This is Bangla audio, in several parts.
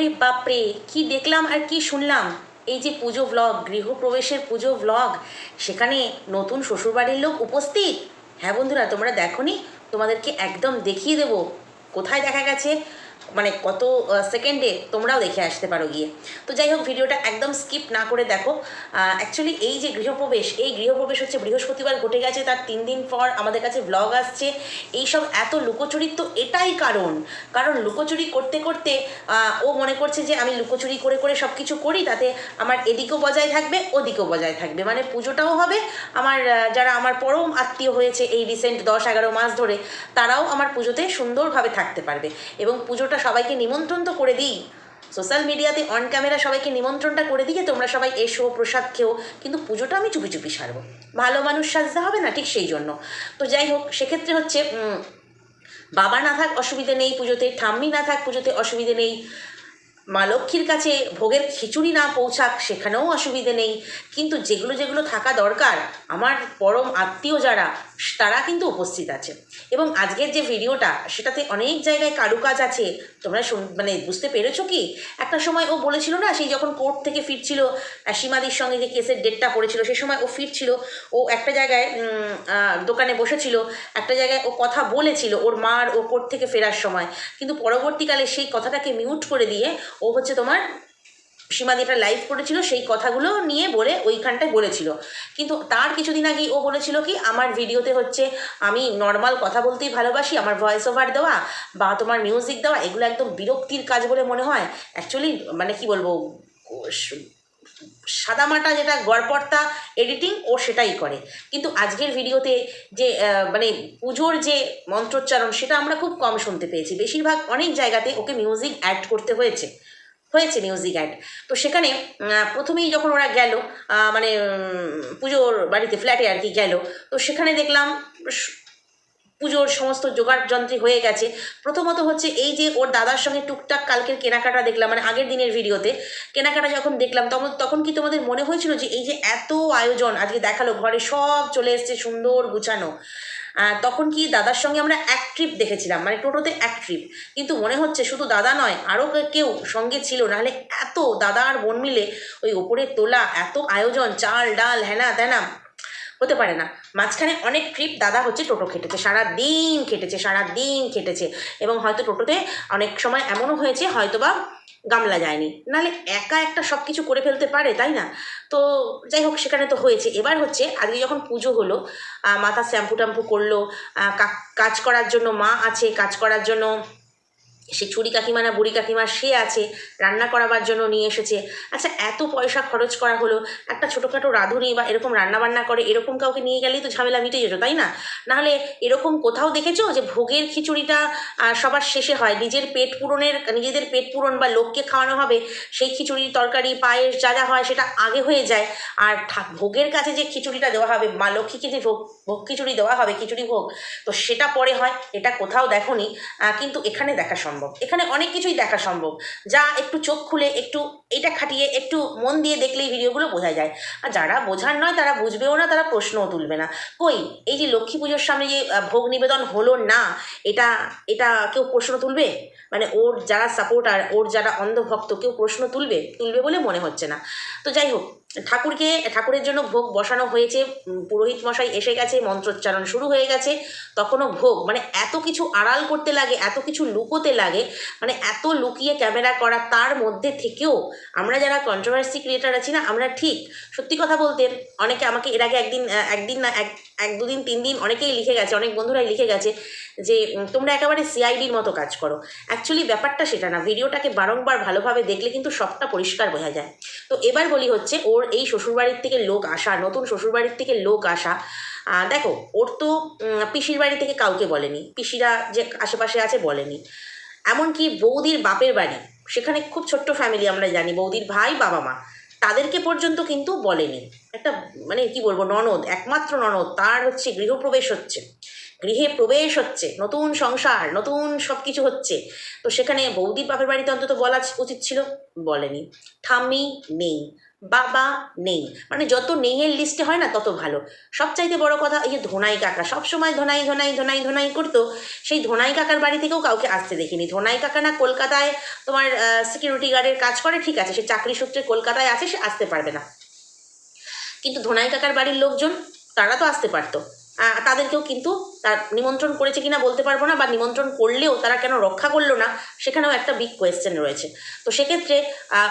ওরে বাপরে, কি দেখলাম আর কি শুনলাম? এই যে পুজো ব্লগ গৃহপ্রবেশের পুজো ব্লগ সেখানে নতুন শ্বশুরবাড়ির লোক উপস্থিত? হ্যাঁ বন্ধুরা, তোমরা দেখোনি? তোমাদেরকে একদম দেখিয়ে দেব। কোথায় দেখা গেছে? মানে কত সেকেন্ডে তোমরাও দেখে আসতে পারো গিয়ে। তো যাই হোক, ভিডিওটা একদম স্কিপ না করে দেখো। অ্যাকচুয়ালি এই যে গৃহপ্রবেশ, এই গৃহপ্রবেশ হচ্ছে বৃহস্পতিবার ঘটে গেছে, তার তিন দিন পর আমাদের কাছে ব্লগ আসছে। এইসব এত লুকোচুরি তো এটাই কারণ। কারণ লুকোচুরি করতে করতে ও মনে করছে যে আমি লুকোচুরি করে করে সব কিছু করি, তাতে আমার এদিকেও বজায় থাকবে, ওদিকেও বজায় থাকবে। মানে পুজোটাও হবে, আমার যারা আমার পরম আত্মীয় হয়েছে এই রিসেন্ট দশ এগারো মাস ধরে, তারাও আমার পুজোতে সুন্দরভাবে থাকতে পারবে। এবং পুজোটা সবাইকে নিমন্ত্রণ তো করে দিই। সোশ্যাল মিডিয়াতে অন ক্যামেরা সবাইকে নিমন্ত্রণটা করে দিয়ে তোমরা সবাই এসো, প্রসাদ খেও, কিন্তু পুজোটা আমি চুপি চুপি সারবো। ভালো মানুষ সাজতে হবে না, ঠিক সেই জন্য। তো যাই হোক, সেক্ষেত্রে হচ্ছে বাবা না থাক অসুবিধে নেই পুজোতে, ঠাম্মি না থাক পুজোতে অসুবিধে নেই। মা লক্ষ্মীর কাছে ভোগের খিচুড়ি না পৌঁছাক সেখানেও অসুবিধে নেই। কিন্তু যেগুলো যেগুলো থাকা দরকার, আমার পরম আত্মীয় যারা, তারা কিন্তু উপস্থিত আছে। এবং আজকের যে ভিডিওটা, সেটাতে অনেক জায়গায় কারুকাজ আছে। তোমরা মানে বুঝতে পেরেছ কি? একটা সময় ও বলেছিল না, সেই যখন কোর্ট থেকে ফিরছিল সীমাদির সঙ্গে যে কেসের ডেটটা পড়েছিল, সে সময় ও ফিরছিল। ও একটা জায়গায় দোকানে বসেছিল। একটা জায়গায় ও কথা বলেছিল, ওর মার ও কোর্ট থেকে ফেরার সময়। কিন্তু পরবর্তীকালে সেই কথাটাকে মিউট করে দিয়ে ও হচ্ছে তোমার সীমাদি একটা লাইভ করেছিল, সেই কথাগুলো নিয়ে বলে ওইখানটায় বলেছিল। কিন্তু তার কিছুদিন আগেই ও বলেছিল কি, আমার ভিডিওতে হচ্ছে আমি নর্মাল কথা বলতেই ভালোবাসি, আমার ভয়েস ওভার দেওয়া বা তোমার মিউজিক দেওয়া, এগুলো একদম বিরক্তির কাজ বলে মনে হয়। অ্যাকচুয়ালি মানে কি বলব সাদামাটা যেটা গড়পড়তা এডিটিং ও সেটাই করে। কিন্তু আজকের ভিডিওতে যে মানে পুজোর যে মন্ত্রোচ্চারণ, সেটা আমরা খুব কম শুনতে পেয়েছি। বেশিরভাগ অনেক জায়গাতে ওকে মিউজিক অ্যাড করতে হয়েছে। হয়েছে মিউজিক অ্যাড তো সেখানে প্রথমেই যখন ওরা গেল মানে পুজোর বাড়িতে ফ্ল্যাটে আর কি গেল, তো সেখানে দেখলাম পুজোর সমস্ত জোগাড় যন্ত্রী হয়ে গেছে। প্রথমত হচ্ছে এই যে ওর দাদার সঙ্গে টুকটাক কালকের কেনাকাটা দেখলাম মানে আগের দিনের ভিডিওতে। কেনাকাটা যখন দেখলাম, তখন তখন কি তোমাদের মনে হয়েছিল যে এই যে এত আয়োজন আজকে দেখাল, ঘরে সব চলে এসছে সুন্দর গুছানো। তখন কি দাদার সঙ্গে আমরা এক ট্রিপ দেখেছিলাম মানে টোটোতে এক ট্রিপ কিন্তু মনে হচ্ছে শুধু দাদা নয় আরও কেউ সঙ্গে ছিল। নাহলে এত দাদা আর বোন মিলে ওই ওপরে তোলা, এত আয়োজন, চাল, ডাল হ্যানা ত্যানা হতে পারে না। মাঝখানে অনেক ট্রিপ দাদা হচ্ছে টোটো খেটেছে সারা দিন খেটেছে সারা দিন খেটেছে। এবং হয়তো টোটোতে অনেক সময় এমনও হয়েছে, হয়তোবা গামলা যায়নি। নালে একা একটা সব কিছু করে ফেলতে পারে, তাই না? তো যাই হোক, সেখানে তো হয়েছে। এবার হচ্ছে, আজকে যখন পুজো হলো মাথা শ্যাম্পু ট্যাম্পু করল কাজ করার জন্য মা আছে, কাজ করার জন্য সে ছুরি কাকিমা না বুড়ি কাকিমা সে আছে রান্না করাবার জন্য নিয়ে এসেছে। আচ্ছা এত পয়সা খরচ করা হলো একটা ছোটোখাটো রাঁধুনি বা এরকম রান্না বান্না করে এরকম কাউকে নিয়ে গেলেই তো ঝামেলা মিটে যেত তাই না? নাহলে এরকম কোথাও দেখেছ যে ভোগের খিচুড়িটা সবার শেষে হয় নিজের পেট পূরণের নিজেদের পেট পূরণ বা লোককে খাওয়ানো হবে সেই খিচুড়ি তরকারি পায়েস যা যা হয় সেটা আগে হয়ে যায়। আর ভোগের কাছে যে খিচুড়িটা দেওয়া হবে মা লক্ষ্মীকে যে ভোগ ভোগ খিচুড়ি দেওয়া হবে খিচুড়ি ভোগ তো সেটা পরে হয় এটা কোথাও আহ, কিন্তু এখানে দেখা সম্ভব। এখানে অনেক কিছুই দেখা সম্ভব। যা একটু চোখ খুলে, একটু এটা খাটিয়ে, একটু মন দিয়ে দেখলেই ভিডিওগুলো বোঝা যায়। আর যারা বোঝার নয়, তারা বুঝবেও না, তারা প্রশ্নও তুলবে না। কই, এই যে লক্ষ্মী পুজোর সামনে যে ভোগ নিবেদন হলো না, এটা এটা কেউ প্রশ্ন তুলবে? মানে ওর যারা সাপোর্টার ওর যারা অন্ধভক্ত, কেউ প্রশ্ন তুলবে? তুলবে বলে মনে হচ্ছে না। তো যাই হোক ঠাকুরকে, ঠাকুরের জন্য ভোগ বসানো হয়েছে পুরোহিত মশাই এসে গেছে, মন্ত্রোচ্চারণ শুরু হয়ে গেছে, তখনও ভোগ মানে এত কিছু আড়াল করতে লাগে, এত কিছু লুকোতে লাগে মানে এত লুকিয়ে ক্যামেরা করা, তার মধ্যে থেকেও আমরা যারা কন্ট্রোভার্সি ক্রিয়েটার আছি না, আমরা ঠিক সত্যি কথা বলতেন অনেকে আমাকে এর আগে একদিন একদিন না, এক এক দুদিন, তিন দিন অনেকেই লিখে গেছে, অনেক বন্ধুরাই লিখে গেছে যে তোমরা একেবারে সিআইডির মতো কাজ করো। অ্যাকচুয়ালি ব্যাপারটা সেটা না, ভিডিওটাকে বারংবার ভালোভাবে দেখলে কিন্তু সবটা পরিষ্কার বোঝা যায়। তো এবার বলি হচ্ছে, ওর এই শ্বশুরবাড়ির থেকে লোক আসা, নতুন শ্বশুরবাড়ির থেকে লোক আসা দেখো, ওর তো পিসির বাড়ি থেকে কাউকে বলেনি, পিসিরা যে আশেপাশে আছে বলেনি। এমনকি বৌদির বাপের বাড়ি, সেখানে খুব ছোট্ট ফ্যামিলি আমরা জানি, বৌদির ভাই, বাবা, মা। তাদেরকে পর্যন্ত কিন্তু বলেনি। একটা মানে কি বলব, ননদ, একমাত্র ননদ, তার হচ্ছে গৃহপ্রবেশ হচ্ছে। গৃহে প্রবেশ হচ্ছে, নতুন সংসার, নতুন সব কিছু হচ্ছে। তো সেখানে বৌদির বাপের বাড়িতে অন্তত বলা উচিত ছিল? বলেনি। ঠাম্মি নেই। বাবা নেই। মানে যত নেইয়ের লিস্টে হয় না, তত ভালো। সবচাইতে বড় কথা এই যে ধোনাই কাকা, সবসময় ধোনাই ধোনাই ধোনাই ধোনাই করতো। সেই ধোনাই কাকার বাড়ি থেকেও কাউকে আসতে দেখিনি। ধোনাই কাকা না কলকাতায় তোমার সিকিউরিটি গার্ডের কাজ করে, ঠিক আছে। সে চাকরি সূত্রে কলকাতায় আছে, সে আসতে পারবে না। কিন্তু ধোনাই কাকার বাড়ির লোকজন, তারা তো আসতে পারতো। তাদেরকেও কিন্তু তার নিমন্ত্রণ করেছে কিনা বলতে পারব না, বা নিমন্ত্রণ করলেও তারা কেন রক্ষা করল না, সেখানেও একটা বিগ কোয়েশ্চেন রয়েছে। তো সেক্ষেত্রে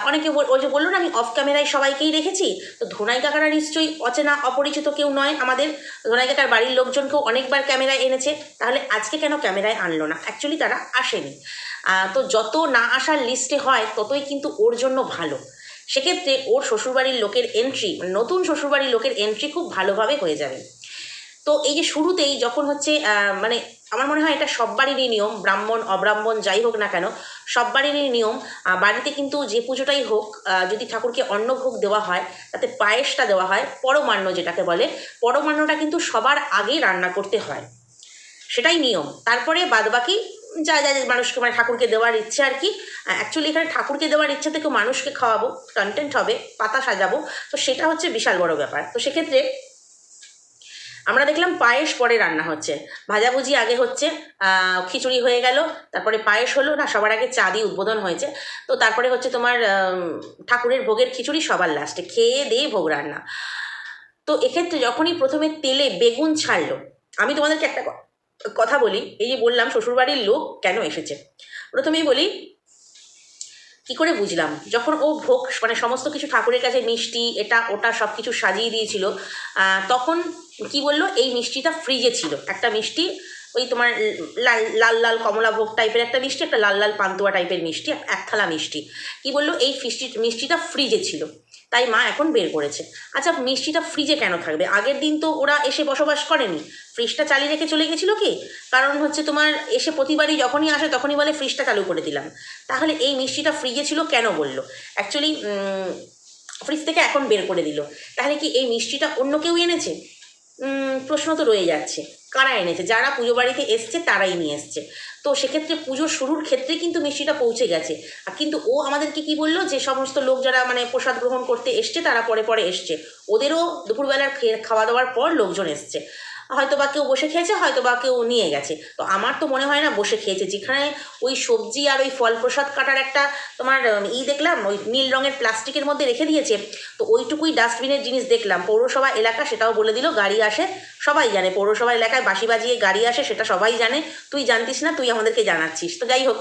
অনেকে ওই যে বলল না, আমি অফ ক্যামেরায় সবাইকেই রেখেছি তো ধোনাই কাকারা নিশ্চয়ই অচেনা, অপরিচিত কেউ নয় আমাদের। ধোনাই কাকার বাড়ির লোকজনকেও অনেকবার ক্যামেরায় এনেছে, তাহলে আজকে কেন ক্যামেরায় আনলো না? অ্যাকচুয়ালি তারা আসেনি। তো যত না আসার লিস্টে হয়, ততই কিন্তু ওর জন্য ভালো। সেক্ষেত্রে ওর শ্বশুরবাড়ির লোকের এন্ট্রি নতুন শ্বশুরবাড়ির লোকের এন্ট্রি খুব ভালোভাবে হয়ে যাবে। তো এই যে শুরুতেই যখন হচ্ছে মানে আমার মনে হয় এটা সব বাড়িরই নিয়ম, ব্রাহ্মণ, অব্রাহ্মণ, যাই হোক না কেন সব বাড়িরই নিয়ম বাড়িতে কিন্তু যে পুজোটাই হোক যদি ঠাকুরকে অন্নভোগ দেওয়া হয়, তাতে পায়েসটা দেওয়া হয়, পরমান্ন যেটাকে বলে, পরমান্নটা কিন্তু সবার আগেই রান্না করতে হয়। সেটাই নিয়ম। তারপরে বাদবাকি যা যা যা মানুষকে মানে ঠাকুরকে দেওয়ার ইচ্ছে আর কি অ্যাকচুয়ালি এখানে ঠাকুরকে দেওয়ার ইচ্ছে থেকে মানুষকে খাওয়াবো কন্টেন্ট হবে, পাতা সাজাবো, তো সেটা হচ্ছে বিশাল বড় ব্যাপার। তো সেক্ষেত্রে আমরা দেখলাম পায়েস পরে রান্না হচ্ছে। ভাজাভুজি আগে হচ্ছে খিচুড়ি হয়ে গেল, তারপরে পায়েস হলো, না, সবার আগে চা দিয়ে উদ্বোধন হয়েছে। তো তারপরে হচ্ছে তোমার ঠাকুরের ভোগের খিচুড়ি সবার লাস্টে খেয়ে দিয়ে ভোগ রান্না। তো এক্ষেত্রে যখনই প্রথমে তেলে বেগুন ছাড়লো, আমি তোমাদেরকে একটা কথা বলি, এই যে বললাম শ্বশুরবাড়ির লোক কেন এসেছে? প্রথমেই বলি, কি করে বুঝলাম? যখন ও ভোগ মানে সমস্ত কিছু ঠাকুরের কাছে মিষ্টি, এটা, ওটা সব কিছু সাজিয়ে দিয়েছিল তখন কি বলল? এই মিষ্টিটা ফ্রিজে ছিল। একটা মিষ্টি, ওই তোমার লাল লাল লাল কমলা ভোগ টাইপের একটা মিষ্টি, একটা লাল লাল পান্তুয়া টাইপের মিষ্টি এক- থালা মিষ্টি। কি বলল? এই ফিষ্টি, মিষ্টিটা ফ্রিজে ছিল। তাই মা এখন বের করেছে। আচ্ছা মিষ্টিটা ফ্রিজে কেন থাকবে? আগের দিন তো ওরা এসে বসবাস করেনি। ফ্রিজটা চালিয়ে রেখে চলে গেছিল কি? কারণ হচ্ছে তোমার এসে প্রতিবারই যখনই আসে, তখনই বলে ফ্রিজটা চালু করে দিলাম। তাহলে এই মিষ্টিটা ফ্রিজে ছিল কেন বলল? অ্যাকচুয়ালি ফ্রিজ থেকে এখন বের করে দিল। তাহলে কি এই মিষ্টিটা অন্য কেউ এনেছে? প্রশ্ন তো রয়ে যাচ্ছে। কারা এনেছে? যারা পুজো বাড়িতে এসছে, তারাই নিয়ে এসছে। তো সেক্ষেত্রে পুজো শুরুর ক্ষেত্রে কিন্তু মিষ্টিটা পৌঁছে গেছে। আর কিন্তু ও আমাদেরকে কি বলল? যে সমস্ত লোক যারা মানে প্রসাদ গ্রহণ করতে এসছে, তারা পরে পরে এসছে। ওদেরও দুপুরবেলার খাওয়া দাওয়ার পর লোকজন এসছে। হয়তো বা কেউ বসে খেয়েছে, হয়তো বা কেউ নিয়ে গেছে। তো আমার তো মনে হয় না বসে খেয়েছে। যেখানে ওই সবজি আর ওই ফল প্রসাদ কাটার একটা তোমার ই দেখলাম, ওই নীল রঙের প্লাস্টিকের মধ্যে রেখে দিয়েছে। তো ওইটুকুই ডাস্টবিনের জিনিস দেখলাম। পৌরসভা এলাকা সেটাও বলে দিল, গাড়ি আসে সবাই জানে পৌরসভা এলাকায় বাঁশি বাজিয়ে গাড়ি আসে, সেটা সবাই জানে। তুই জানতিস না, তুই আমাদেরকে জানাচ্ছিস। তো যাই হোক,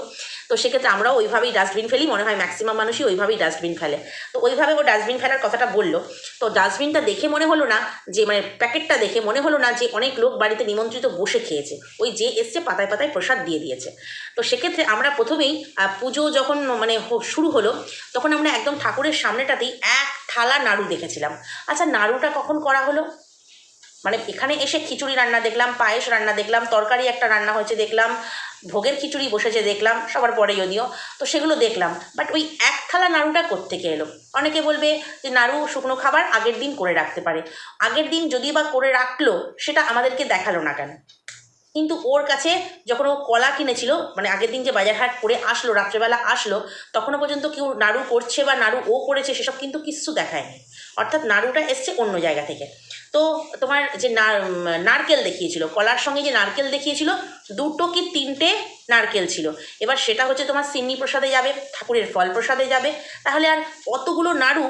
তো সেক্ষেত্রে আমরাও ওইভাবেই ডাস্টবিন ফেলি, মনে হয় ম্যাক্সিমাম মানুষই ওইভাবেই ডাস্টবিন ফেলে। তো ওইভাবে ও ডাস্টবিন ফেলার কথাটা বলল। তো ডাস্টবিনটা দেখে মনে হলো না, যে মানে প্যাকেটটা দেখে মনে হলো না, যে অনেক লোক বাড়িতে নিমন্ত্রিত বসে খেয়েছে। ওই যে এসছে, পাতায় পাতায় প্রসাদ দিয়ে দিয়েছে। তো সেক্ষেত্রে আমরা প্রথমেই পুজো যখন মানে শুরু হলো, তখন আমরা একদম ঠাকুরের সামনেটাতেই এক থালা নাড়ু দেখেছিলাম। আচ্ছা নাড়ুটা কখন করা হলো? মানে এখানে এসে খিচুড়ি রান্না দেখলাম, পায়েস রান্না দেখলাম, তরকারি একটা রান্না হয়েছে দেখলাম, ভোগের খিচুড়ি বসেছে দেখলাম, সবার পরে যদিও, তো সেগুলো দেখলাম। বাট ওই এক থালা নাড়ুটা কোত্থেকে এলো? অনেকে বলবে যে নাড়ু শুকনো খাবার আগের দিন করে রাখতে পারে। আগের দিন যদি বা করে রাখল, সেটা আমাদেরকে দেখাল না কেন? কিন্তু ওর কাছে যখন ও কলা কিনেছিল মানে আগের দিন যে বাজার হাট করে আসলো, রাত্রেবেলা আসলো, তখনও পর্যন্ত কেউ নাড়ু করছে বা নাড়ু ও করেছে, সেসব কিন্তু কিচ্ছু দেখায়নি। অর্থাৎ নাড়ুটা এসছে অন্য জায়গা থেকে। তো তোমার যে নার- নারকেল দেখিয়েছিল, কলার সঙ্গে যে নারকেল দেখিয়েছিল, দুটো কি তিনটে নারকেল ছিল? এবার সেটা হচ্ছে তোমার সিন্নি প্রসাদে যাবে, ঠাকুরের ফল প্রসাদে যাবে। তাহলে আর কতগুলো নাড়ু,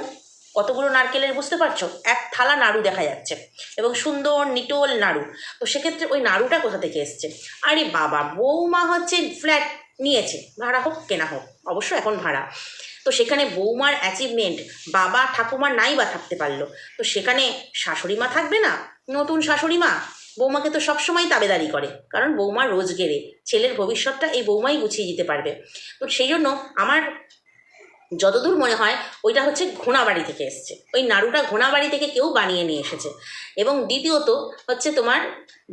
কতগুলো নারকেলের বুঝতে পারছ? এক থালা নাড়ু দেখা যাচ্ছে, এবং সুন্দর নিটোল নাড়ু। তো সেক্ষেত্রে ওই নাড়ুটা কোথা থেকে এসছে? আরে বাবা, বৌমা হচ্ছে ফ্ল্যাট নিয়েছে, ভাড়া হোক, কেনা হোক, অবশ্য এখন ভাড়া। তো সেখানে বৌমার অ্যাচিভমেন্ট বাবা ঠাকুমা নাই বা থাকতে পারল। তো সেখানে শাশুড়ি মা থাকবে না? নতুন শাশুড়ি মা বৌমাকে তো সবসময় তাবেদারি করে, কারণ বৌমা রোজ গেরে ছেলের ভবিষ্যৎটা এই বৌমাই গুছিয়ে দিতে পারবে। তো সেই জন্য আমার যতদূর মনে হয়, ওইটা হচ্ছে ঘোড়াবাড়ি থেকে এসছে। ওই নাড়ুটা ঘোড়াবাড়ি থেকে কেউ বানিয়ে নিয়ে এসেছে। এবং দ্বিতীয়ত হচ্ছে তোমার,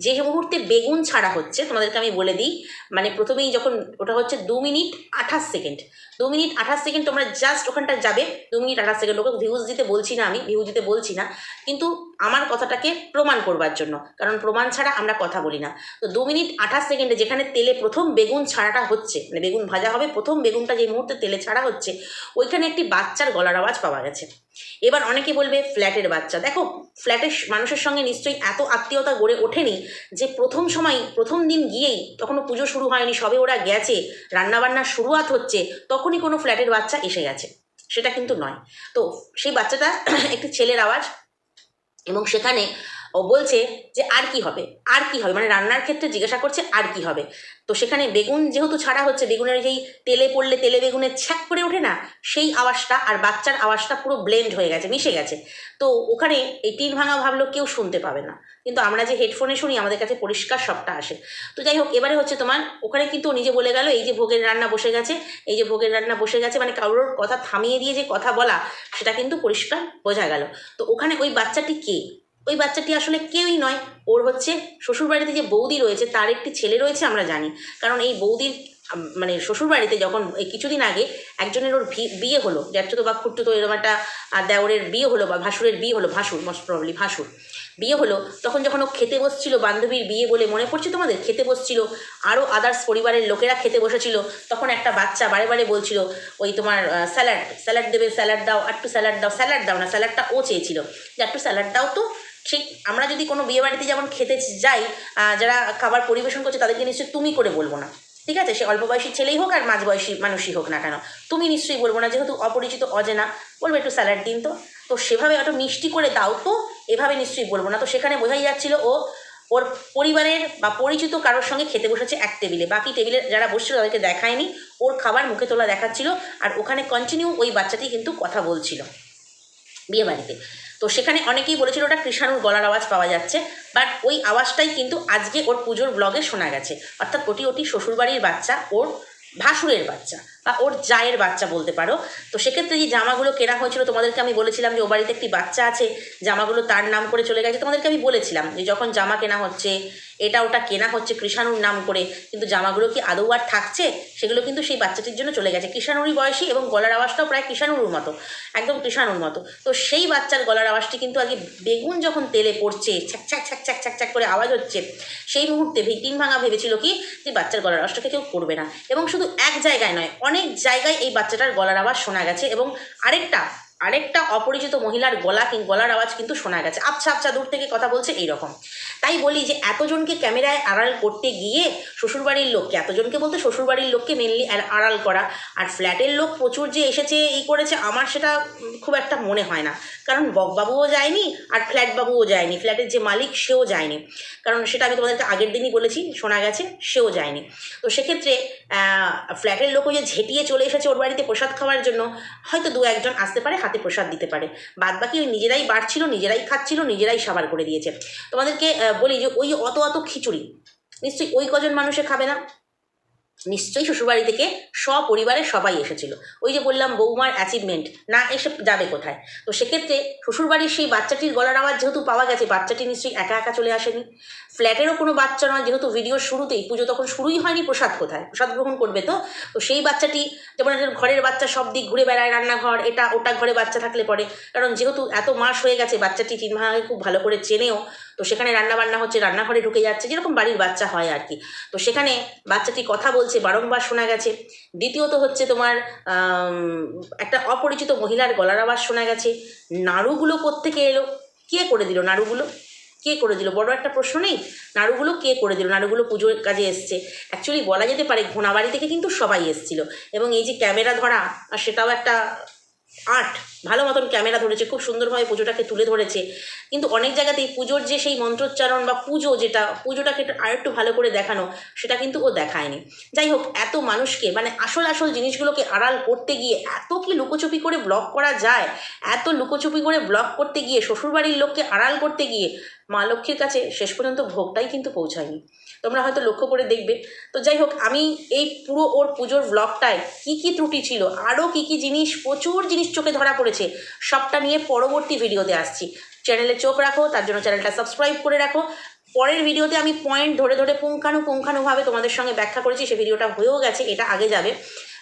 যে মুহূর্তে বেগুন ছাড়া হচ্ছে, তোমাদেরকে আমি বলে দিই মানে প্রথমেই যখন, ওটা হচ্ছে দু মিনিট আঠাশ সেকেন্ড। দু মিনিট আঠাশ সেকেন্ড তোমরা জাস্ট ওখানটা যাবে, দু মিনিট আঠাশ সেকেন্ড, ওকে ভিউজ দিতে বলছি না আমি ভিউজ দিতে বলছি না, কিন্তু আমার কথাটাকে প্রমাণ করবার জন্য, কারণ প্রমাণ ছাড়া আমরা কথা বলি না। তো দু মিনিট আঠাশ সেকেন্ডে যেখানে তেলে প্রথম বেগুন ছাড়াটা হচ্ছে মানে বেগুন ভাজা হবে, প্রথম বেগুনটা যে মুহূর্তে তেলে ছাড়া হচ্ছে ওইখানে একটি বাচ্চার গলার আওয়াজ পাওয়া গেছে। এবার অনেকে বলবে ফ্ল্যাটের বাচ্চা। দেখো, ফ্ল্যাটের মানুষের সঙ্গে নিশ্চয়ই এত আত্মীয়তা গড়ে ওঠেনি যে প্রথম সময়, প্রথম দিন গিয়েই তখনও পুজো শুরু হয়নি, সবে ওরা গেছে রান্নাবান্নার শুরুয়াত হচ্ছে, তখনই কোনো ফ্ল্যাটের বাচ্চা এসে গেছে। সেটা কিন্তু নয়। তো সেই বাচ্চাটা একটি ছেলের আওয়াজ এবং সেখানে ও বলছে যে, আর কি হবে? আর কি হবে? মানে রান্নার ক্ষেত্রে জিজ্ঞাসা করছে, আর কি হবে? তো সেখানে বেগুন যেহেতু ছাড়া হচ্ছে, বেগুনের যেই তেলে পড়লে তেলে বেগুনের ছ্যাক করে ওঠে না, সেই আওয়াজটা আর বাচ্চার আওয়াজটা পুরো ব্লেন্ড হয়ে গেছে, মিশে গেছে। তো ওখানে এই টিন ভাঙা ভাবলো কেউ শুনতে পাবে না। কিন্তু আমরা যে হেডফোনে শুনি, আমাদের কাছে পরিষ্কার সবটা আসে। তো যাই হোক, এবারে হচ্ছে তোমার, ওখানে কিন্তু নিজে বলে গেল, এই যে ভোগের রান্না বসে গেছে, এই যে ভোগের রান্না বসে গেছে মানে কারোর কথা থামিয়ে দিয়ে যে কথা বলা, সেটা কিন্তু পরিষ্কার বোঝা গেল। তো ওখানে ওই বাচ্চাটি কে? ওই বাচ্চাটি আসলে কেউই নয়। ওর হচ্ছে শ্বশুরবাড়িতে যে বৌদি রয়েছে, তার একটি ছেলে রয়েছে আমরা জানি। কারণ এই বৌদির মানে শ্বশুরবাড়িতে যখন কিছুদিন আগে একজনের ওর বিয়ে হলো, জ্যাঠতো বা খুঁড়তো এরকম একটা দেওরের বিয়ে হলো বা ভাসুরের বিয়ে হলো, ভাসুর মোস্ট প্রবলি ভাসুর। বিয়ে হলো, তখন যখন ও খেতে বসছিল, বান্ধবীর বিয়ে বলে মনে পড়ছে তোমাদের? খেতে বসছিল আরও আদার্স পরিবারের লোকেরা খেতে বসেছিল, তখন একটা বাচ্চা বারে বারে বলছিল, ওই তোমার স্যালাড স্যালাড দেবে স্যালাড দাও একটু স্যালাড দাও স্যালাড দাও না স্যালাডটা ও চেয়েছিল। যে একটু স্যালাড দাও তো ঠিক, আমরা যদি কোনো বিয়ে বাড়িতে যেমন খেতে যাই যারা খাবার পরিবেশন করছে তাদেরকে নিশ্চয়ই তুমি করে বলব না। ঠিক আছে? সে অল্প বয়সী ছেলেই হোক আর মাঝ বয়সী মানুষই হোক না কেন, তুমি নিশ্চয়ই বলব না। যেহেতু অপরিচিত, অজেনা, বলবে একটু স্যালাড দিন তো। তো সেভাবে একটু মিষ্টি করে দাও তো, এভাবে নিশ্চয়ই বলব না। তো সেখানে বোঝাই যাচ্ছিল ও, ওর পরিবারের বা পরিচিত কারোর সঙ্গে খেতে বসেছে এক টেবিলে বাকি টেবিলে যারা বসছিল তাদেরকে দেখায়নি। ওর খাবার মুখে তোলা দেখাচ্ছিল। আর ওখানে কন্টিনিউ ওই বাচ্চাটি কিন্তু কথা বলছিল বিয়ে বাড়িতে তো সেখানে অনেকেই বলেছিল ওটা কৃষাণুর গলার আওয়াজ পাওয়া যাচ্ছে বাট ওই আওয়াজটাই কিন্তু আজকে ওর পুজোর ব্লগে শোনা গেছে। অর্থাৎ ওটি ওটি শ্বশুরবাড়ির বাচ্চা, ওর ভাসুরের বাচ্চা। বা ওর জায়ের বাচ্চা বলতে পারো। তো সেক্ষেত্রে যে জামাগুলো কেনা হয়েছিল, তোমাদেরকে আমি বলেছিলাম যে ও বাড়িতে একটি বাচ্চা আছে, জামাগুলো তার নাম করে চলে গেছে, তোমাদেরকে আমি বলেছিলাম যে যখন জামা কেনা হচ্ছে, এটা ওটা কেনা হচ্ছে কৃষাণুর নাম করে, কিন্তু জামাগুলো কি আদৌ আর থাকছে? সেগুলো কিন্তু সেই বাচ্চাটির জন্য চলে গেছে। কৃষাণুরই বয়সী এবং গলার আওয়াজটাও প্রায় কৃষাণুর মতো, একদম কৃষাণুর মতো। তো সেই বাচ্চার গলার আওয়াজটি কিন্তু আগে বেগুন যখন তেলে পড়ছে, ছ্যাক ছ্যাক ছ্যাক ছ্যাক ছ্যাক ছ্যাক করে আওয়াজ হচ্ছে, সেই মুহূর্তে ভিটিন ভাঙা ভেবেছিল কি যে বাচ্চার গলার আওয়াজটাকে কেউ করবে না। এবং শুধু এক জায়গায় নয়, অনেক জায়গায় এই বাচ্চাটার গলার আওয়াজ শোনা গেছে এবং আরেকটা আরেকটা অপরিচিত মহিলার গলা গলার আওয়াজ কিন্তু শোনা গেছে। আচ্ছা আচ্ছা দূর থেকে কথা বলছে এই রকম তাই বলি যে এতজনকে ক্যামেরায় আড়াল করতে গিয়ে শ্বশুরবাড়ির লোককে, এতজনকে বলতে শ্বশুরবাড়ির লোককে মেনলি আড়াল করা। আর ফ্ল্যাটের লোক প্রচুর যে এসেছে, এই করেছে, আমার সেটা খুব একটা মনে হয় না। কারণ বকবাবুও যায়নি আর ফ্ল্যাটবাবুও যায়নি। ফ্ল্যাটের যে মালিক, সেও যায়নি। কারণ সেটা আমি তোমাদেরকে আগের দিনই বলেছি, শোনা গেছে, সেও যায়নি। তো সেক্ষেত্রে ফ্ল্যাটের লোকও যে ঝেঁটিয়ে চলে এসেছে ওর বাড়িতে প্রসাদ খাওয়ার জন্য, হয়তো দু একজন আসতে পারে, হাতে প্রসাদ দিতে পারে। বাদ বাকি ওই নিজেরাই বাড়ছিল, নিজেরাই খাচ্ছিল, নিজেরাই সাবার করে দিয়েছে। তোমাদেরকে বলি যে ওই অত অত খিচুড়ি, নিশ্চয়ই ওই কজন মানুষে খাবে না? নিশ্চয়ই শ্বশুরবাড়ি থেকে সপরিবারে সবাই এসেছিল। ওই যে বললাম, বৌমার অ্যাচিভমেন্ট না এসে যাবে কোথায়? তো সেক্ষেত্রে শ্বশুরবাড়ির সেই বাচ্চাটির গলার আওয়াজ যেহেতু পাওয়া গেছে, বাচ্চাটি নিশ্চয়ই একা একা চলে আসেনি। ফ্ল্যাটেরও কোনো বাচ্চা নয়, যেহেতু ভিডিওর শুরুতেই পুজো তখন শুরুই হয়নি প্রসাদ কোথায়? প্রসাদ গ্রহণ করবে তো? তো সেই বাচ্চাটি, যেমন ঘরের বাচ্চা সব দিক ঘুরে বেড়ায়, রান্নাঘর, এটা ওটা ঘরে বাচ্চা থাকলে পরে। কারণ যেহেতু এত মাস হয়ে গেছে, বাচ্চাটি চিনভাঙাকে খুব ভালো করে চেনেও, তো সেখানে রান্না বান্না হচ্ছে, রান্নাঘরে ঢুকে যাচ্ছে, যেরকম বাড়ির বাচ্চা হয় আর কি। তো সেখানে বাচ্চাটি কথা বলছে, বারংবার শোনা গেছে। দ্বিতীয়ত হচ্ছে তোমার একটা অপরিচিত মহিলার গলার আওয়াজ শোনা গেছে। নাড়ুগুলো কোত্থেকে এলো? কে করে দিল নাড়ুগুলো? কে করে দিল? বড় একটা প্রশ্ন নেই? নাড়ুগুলো কে করে দিল? নাড়ুগুলো পুজোর কাজে এসছে। অ্যাকচুয়ালি বলা যেতে পারে ঘোনাবাড়ি থেকে কিন্তু সবাই এসছিল। এবং এই যে ক্যামেরা ধরা, আর সেটাও একটা আর্ট, ভালো মতন ক্যামেরা ধরেছে, খুব সুন্দরভাবে পুজোটাকে তুলে ধরেছে। কিন্তু অনেক জায়গাতেই পুজোর যে সেই মন্ত্রোচ্চারণ বা পুজো যেটা, পুজোটাকে আরেকটু ভালো করে দেখানো, সেটা কিন্তু ও দেখায়নি। যাই হোক, এত মানুষকে মানে আসল আসল জিনিসগুলোকে আড়াল করতে গিয়ে এত কি লুকোচুপি করে ব্লক করা যায়, এত লুকোচুপি করে ব্লক করতে গিয়ে শ্বশুরবাড়ির লোককে আড়াল করতে গিয়ে মা লক্ষ্মীর কাছে শেষ পর্যন্ত ভোগটাই কিন্তু পৌঁছায়নি। তোমরা হয়তো লক্ষ্য করে দেখবে। তো যাই হোক, আমি এই পুরো ওর পুজোর ব্লগটায় কী কী ত্রুটি ছিল আরও কী কী জিনিস, প্রচুর জিনিস চোখে ধরা পড়েছে, সবটা নিয়ে পরবর্তী ভিডিওতে আসছি। চ্যানেলে চোখ রাখো, তার জন্য চ্যানেলটা সাবস্ক্রাইব করে রাখো। পরের ভিডিওতে আমি পয়েন্ট ধরে ধরে পুঙ্খানু পুঙ্খানুভাবে তোমাদের সঙ্গে ব্যাখ্যা করেছি সেই ভিডিওটা হয়েও গেছে, এটা আগে যাবে।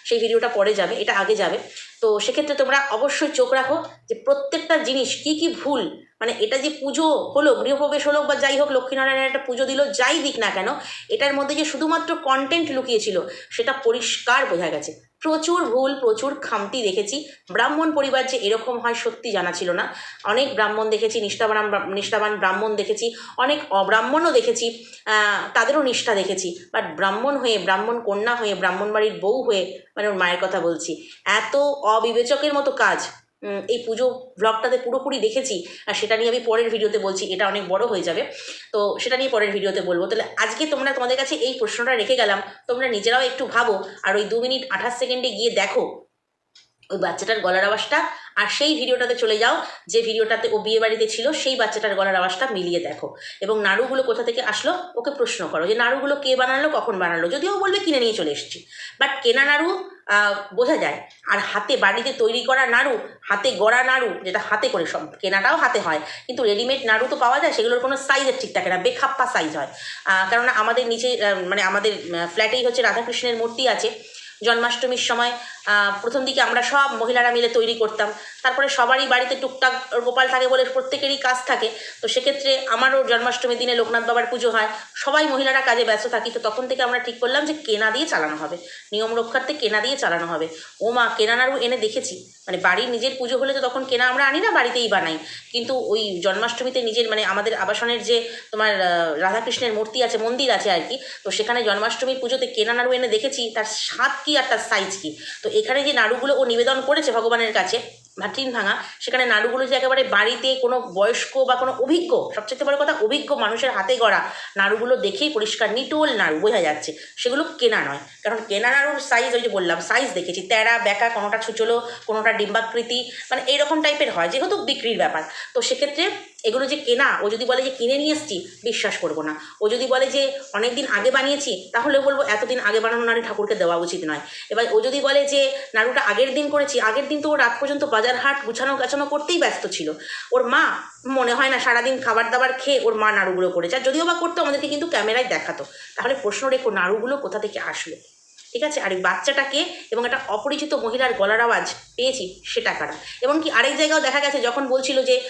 সেই ভিডিওটা পরে যাবে, এটা আগে যাবে। তো সেক্ষেত্রে তোমরা অবশ্যই চোখ রাখো যে প্রত্যেকটা জিনিস কি কি ভুল মানে এটা যে পুজো হলো, গৃহপ্রবেশ হলো বা যাই হোক লক্ষ্মীনারায়ণের একটা পুজো দিল, যাই দিক না কেন, এটার মধ্যে যে শুধুমাত্র কন্টেন্ট লুকিয়েছিল, সেটা পরিষ্কার বোঝা গেছে। প্রচুর ভুল, প্রচুর খামতি দেখেছি। ব্রাহ্মণ পরিবার যে এরকম হয় সত্যি জানা ছিল না। অনেক ব্রাহ্মণ দেখেছি, নিষ্ঠাবান নিষ্ঠাবান ব্রাহ্মণ দেখেছি, অনেক অব্রাহ্মণও দেখেছি তাদেরও নিষ্ঠা দেখেছি। বাট ব্রাহ্মণ হয়ে, ব্রাহ্মণ কন্যা হয়ে, ব্রাহ্মণ বাড়ির বউ হয়ে মানে ওর মায়ের কথা বলছি, এত অবিবেচকের মতো কাজ। এই পুজো ব্লগটাতে পুরোপুরি দেখেছি আর সেটা নিয়ে আমি পরের ভিডিওতে বলছি, এটা অনেক বড় হয়ে যাবে। তো সেটা নিয়ে পরের ভিডিওতে বলব। তাহলে আজকে তোমরা তোমাদের কাছে এই প্রশ্নটা রেখে গেলাম, তোমরা নিজেরাও একটু ভাবো, আর ওই দু মিনিট আঠাশ সেকেন্ডে গিয়ে দেখো ওই বাচ্চাটার গলার আওয়াজটা, আর সেই ভিডিওটাতে চলে যাও, যে ভিডিওটাতে ও বিয়ে বাড়িতে ছিল, সেই বাচ্চাটার গলার আওয়াজটা মিলিয়ে দেখো। এবং নাড়ুগুলো কোথা থেকে আসলো, ওকে প্রশ্ন করো যে নাড়ুগুলো কে বানালো, কখন বানালো? যদিও বলবে কিনে নিয়ে চলে এসেছি। বাট কেনা নাড়ু বোঝা যায়। আর হাতে বাড়িতে তৈরি করা নাড়ু, হাতে গড়া নাড়ু, যেটা হাতে করে সব, কেনাটাও হাতে হয়। কিন্তু রেডিমেড নাড়ু তো পাওয়া যায়, সেগুলোর কোনো সাইজের ঠিক থাকে না, বেখাপ্পা সাইজ হয়। কেননা আমাদের নিচে মানে আমাদের ফ্ল্যাটেই হচ্ছে রাধাকৃষ্ণের মূর্তি আছে। জন্মাষ্টমীর সময় প্রথম দিকে আমরা সব মহিলারা মিলে তৈরি করতাম। তারপরে সবারই বাড়িতে টুকটাক গোপাল থাকে বলে প্রত্যেকেরই কাজ থাকে। তো সেক্ষেত্রে আমারও জন্মাষ্টমীর দিনে লোকনাথ বাবার পুজো হয়। সবাই মহিলারা কাজে ব্যস্ত থাকি। তো তখন থেকে আমরা ঠিক করলাম যে কেনা দিয়ে চালানো হবে। নিয়ম রক্ষার্থে কেনা দিয়ে চালানো হবে। ও মা কেনা নাড়ু এনে দেখেছি। মানে বাড়ির নিজের পুজো হলে তো তখন কেনা আমরা আনি না, বাড়িতেই বানাই। কিন্তু ওই জন্মাষ্টমীতে নিজের মানে আমাদের আবাসনের যে তোমার রাধাকৃষ্ণের মূর্তি আছে, মন্দির আছে আর কি, তো সেখানে জন্মাষ্টমীর পুজোতে কেনা নাড়ু এনে দেখেছি। তার স্বাদ কী আর তার সাইজ কী? তো এখানে যে নাড়ুগুলো ও নিবেদন করেছে ভগবানের কাছে ভাটিন ভাঙা সেখানে নাড়ুগুলো যে একেবারে বাড়িতে কোনো বয়স্ক বা কোনো অভিজ্ঞ সবচেয়ে বড় কথা অভিজ্ঞ মানুষের হাতে গড়া নাড়ুগুলো দেখেই পরিষ্কার নিটোল নাড়ু বোঝা যাচ্ছে। সেগুলো কেনা নয়। কারণ কেনা নাড়ুর সাইজ ওই যে বললাম সাইজ দেখেছি তেরা বেঁকা কোনোটা ছুচলো, কোনোটা ডিম্বাকৃতি মানে এইরকম টাইপের হয়, যেহেতু বিক্রির ব্যাপার। তো সেক্ষেত্রে এগুলো যে কেনা, ও যদি বলে যে কিনে নিয়ে এসছি, বিশ্বাস করব না। ও যদি বলে যে অনেক দিন আগে বানিয়েছি তাহলে বলব এতদিন আগে বানানো নাড়ু ঠাকুরকে দেওয়া উচিত নয়। এবার ও যদি বলে যে নাড়ুটা আগের দিন করেছি, আগের দিন তো ও রাত পর্যন্ত বাজার হাট গুছানো গাছানো করতেই ব্যস্ত ছিল। ওর মা মনে হয় না সারাদিন খাবার দাবার খেয়ে ওর মা নাড়ুগুলো করেছে। আর যদিও বা করতো, আমাদেরকে কিন্তু ক্যামেরায় দেখাতো। তাহলে প্রশ্ন রেখো, নাড়ুগুলো কোথা থেকে আসলো? ঠিক আছে? আর এই বাচ্চাটাকে এবং একটা অপরিচিত মহিলার গলার আওয়াজ পেয়েছি, সেটা কারা? এবং কি আরেক জায়গাও দেখা গেছে, যখন বলছিল যে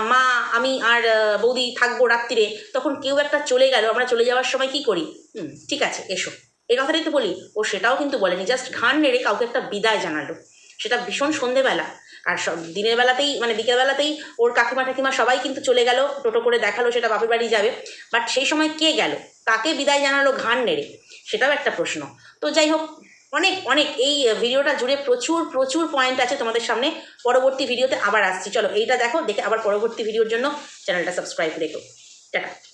মা, আমি আর বৌদি থাকব রাত্রিরে। তখন কেউ একটা চলে গেল। আমরা চলে যাওয়ার সময় কি করি? হুম, ঠিক আছে, এসো। এই কথাটাই তো বলি। ও সেটাও কিন্তু বলেনি। জাস্ট ঘান নেড়ে কাউকে একটা বিদায় জানালো। সেটা ভীষণ সন্ধেবেলা। আর সব দিনের বেলাতেই মানে বিকেলবেলাতেই ওর কাকিমা ঠাকিমা সবাই কিন্তু চলে গেল, টোটো করে দেখাল সেটা বাপের বাড়ি যাবে। বাট সেই সময় কে গেল? কাকে বিদায় জানালো ঘান নেড়ে? সেটাও একটা প্রশ্ন। তো যাই হোক, অনেক অনেক এই ভিডিওটা জুড়ে প্রচুর প্রচুর পয়েন্ট আছে তোমাদের সামনে। পরবর্তী ভিডিওতে আবার আসছি। চলো এইটা দেখো, দেখে আবার পরবর্তী ভিডিওর জন্য চ্যানেলটা সাবস্ক্রাইব রেখো। টাটা।